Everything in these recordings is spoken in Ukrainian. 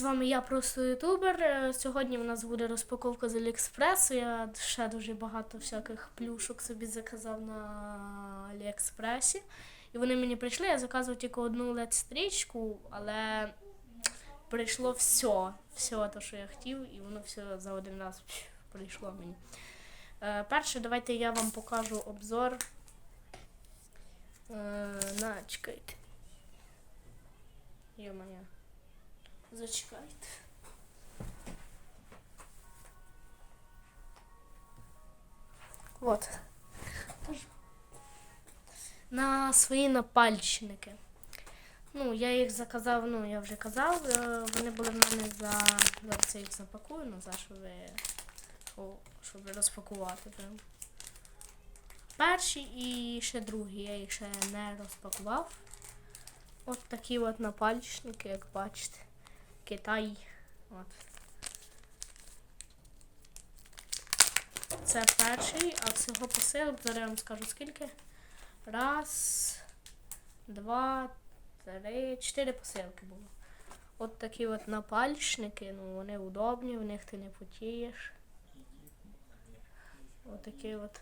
вами я просто ютубер. Е, Сьогодні в нас буде розпаковка з Аліекспресу. Я ще дуже багато всяких плюшок собі заказав на Аліекспресі. І вони мені прийшли, я заказував тільки одну led стрічку, але прийшло все. Все те, що я хотів, і воно все за один раз прийшло мені. Е, Перше, давайте я вам покажу обзор. Е, на, чекайте. Йо-моє. Зачекайте. Вот. На свої напальчники. Ну, я їх заказав, ну, я вже казав, е, вони були в мене за. Зараз я їх запакую, ну, за щоб, ви- о, щоб розпакувати. Прям. Перші і ще другі, я їх ще не розпакував. От такі от напальчники, як бачите. Китай. От. Це перший, а всього посилок, зараз я вам скажу скільки. Раз, два, три, чотири посилки було. От такі от напальчники, ну вони удобні, в них ти не потієш. От от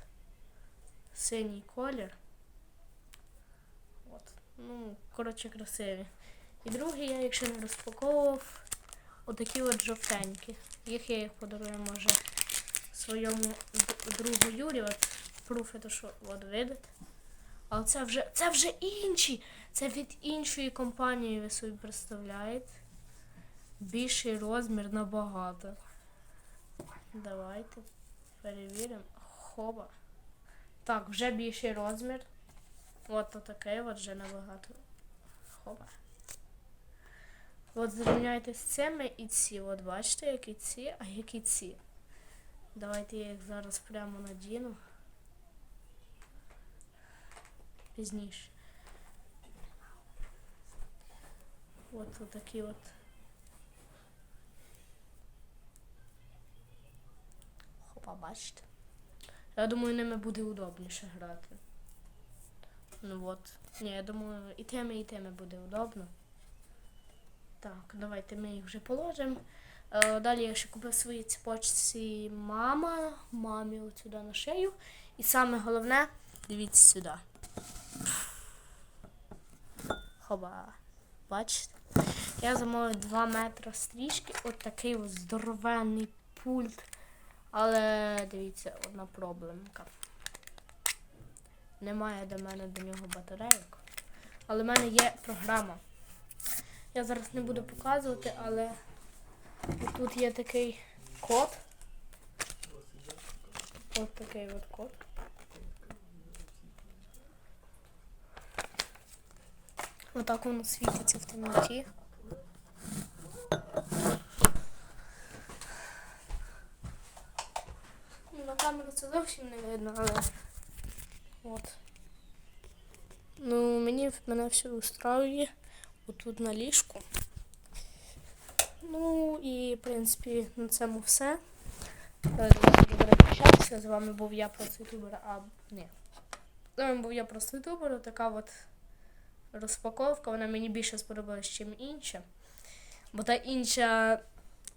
синій колір. От. Ну, коротше, красиві. І другий я, якщо не розпаковував, отакі от жовтенькі. Їх я їх подарую, може, своєму другу Юрі. От пруфи, то що от видите. А це вже це вже інші. Це від іншої компанії, ви собі представляєте. Більший розмір набагато. Давайте перевіримо. Хоба. Так, вже більший розмір. От отакий от вже набагато. Хоба. От зрівняйте з цими і ці. От бачите, які ці, а які ці. Давайте я їх зараз прямо надіну. Пізніше. От отакі от. Хопа, бачите. Я думаю, ними буде удобніше грати. Ну от. Ні, я думаю, і теми, і теми буде удобно. Так, давайте ми їх вже положимо. Е, далі я ще купив свої цепочці мама, мамі от сюди на шию. І саме головне, дивіться сюди. Хоба. Бачите? Я замовив 2 метри стрічки, от такий ось здоровенний пульт. Але дивіться, одна проблемка. Немає до мене до нього батарейок. Але в мене є програма. Я зараз не буду показувати, але тут є такий код. Ось такий от код. Отак воно світиться в темноті. Ну, На камеру це зовсім не видно, але от. Ну, мені мене все устраює отут на ліжку. Ну і, в принципі, на цьому все. Е. З вами був я просто ютубер, а ні. З вами був я просто ютубер. Така от розпаковка. Вона мені більше сподобалась, ніж інша. Бо та інша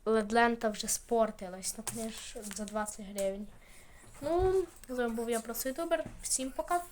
ледлента вже спортилась, ну, звісно, за 20 гривень. Ну, з вами був я просто ютубер. Всім пока.